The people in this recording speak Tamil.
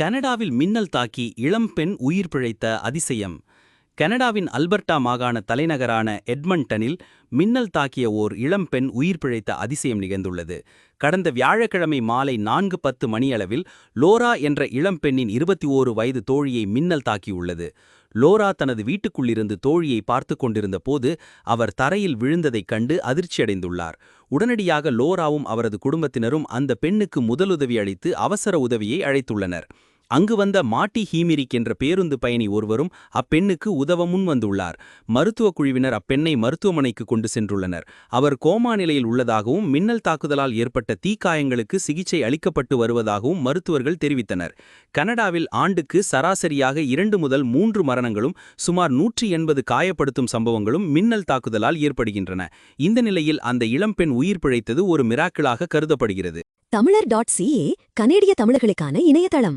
கனடாவில் மின்னல் தாக்கி இளம்பெண் உயிர் பிழைத்த அதிசயம். கனடாவின் அல்பர்டா மாகாண தலைநகரான எட்மண்டனில் மின்னல் தாக்கிய ஓர் இளம்பெண் உயிர் பிழைத்த அதிசயம் நிகழ்ந்துள்ளது. கடந்த வியாழக்கிழமை மாலை நான்கு பத்து மணியளவில் லோரா என்ற இளம்பெண்ணின் இருபத்தி ஓரு வயது தோழியை மின்னல் தாக்கியுள்ளது. லோரா தனது வீட்டுக்குள்ளிருந்து தோழியை பார்த்து கொண்டிருந்த போது அவர் தரையில் விழுந்ததைக் கண்டு அதிர்ச்சியடைந்துள்ளார். உடனடியாக லோராவும் அவரது குடும்பத்தினரும் அந்த பெண்ணுக்கு முதலுதவி அளித்து அவசர உதவியை அழைத்துள்ளனர். அங்கு வந்த மாட்டி ஹீமிரிக் என்ற பேருந்து பயணி ஒருவரும் அப்பெண்ணுக்கு உதவ முன் வந்துள்ளார். மருத்துவக் குழுவினர் அப்பெண்ணை மருத்துவமனைக்கு கொண்டு சென்றுள்ளனர். அவர் கோமா நிலையில் உள்ளதாகவும் மின்னல் தாக்குதலால் ஏற்பட்ட தீக்காயங்களுக்கு சிகிச்சை அளிக்கப்பட்டு வருவதாகவும் மருத்துவர்கள் தெரிவித்தனர். கனடாவில் ஆண்டுக்கு சராசரியாக இரண்டு முதல் மூன்று மரணங்களும் சுமார் நூற்றி எண்பது காயப்படுத்தும் சம்பவங்களும் மின்னல் தாக்குதலால் ஏற்படுகின்றன. இந்த நிலையில் அந்த இளம்பெண் உயிர் பிழைத்தது ஒரு மிராக்கிளாக கருதப்படுகிறது. தமிழர் டாட் சிஏ கனேடிய தமிழர்களுக்கான இணையதளம்.